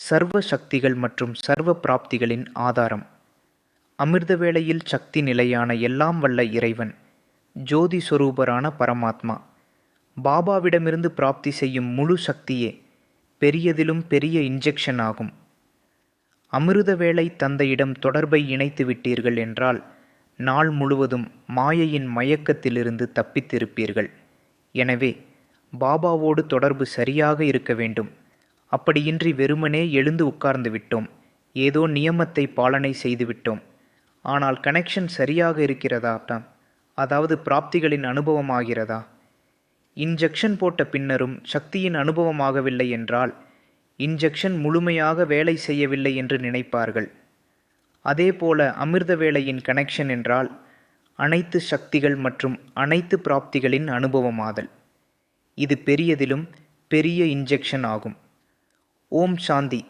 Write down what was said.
சர்வ சக்திகள் மற்றும் சர்வ பிராப்திகளின் ஆதாரம். அமிர்த வேளையில் சக்தி நிலையான எல்லாம் வல்ல இறைவன் ஜோதி சொரூபரான பரமாத்மா. பாபாவிடமிருந்து பிராப்தி செய்யும் முழு சக்தியே பெரியதிலும் பெரிய இன்ஜெக்ஷன் ஆகும். அமிர்த வேளை தந்தையிடம் தொடர்பை இணைத்து விட்டீர்கள் என்றால் நாள் முழுவதும் மாயையின் மயக்கத்திலிருந்து தப்பித்திருப்பீர்கள். எனவே பாபாவோடு தொடர்பு சரியாக இருக்க வேண்டும். அப்படியின்றி வெறுமனே எழுந்து உட்கார்ந்து விட்டோம். ஏதோ நியமத்தை பாலனை செய்துவிட்டோம் ஆனால் கனெக்ஷன் சரியாக இருக்கிறதா அதாவது பிராப்திகளின் அனுபவமாகிறதா? இன்ஜெக்ஷன் போட்ட பின்னரும் சக்தியின் அனுபவமாகவில்லை என்றால் இன்ஜெக்ஷன் முழுமையாக வேலை செய்யவில்லை என்று நினைப்பார்கள். அதேபோல அமிர்த வேலையின் கனெக்ஷன் என்றால் அனைத்து சக்திகள் மற்றும் அனைத்து பிராப்திகளின் அனுபவமாதல். இது பெரியதிலும் பெரிய இன்ஜெக்ஷன் ஆகும். ஓம் சாந்தி.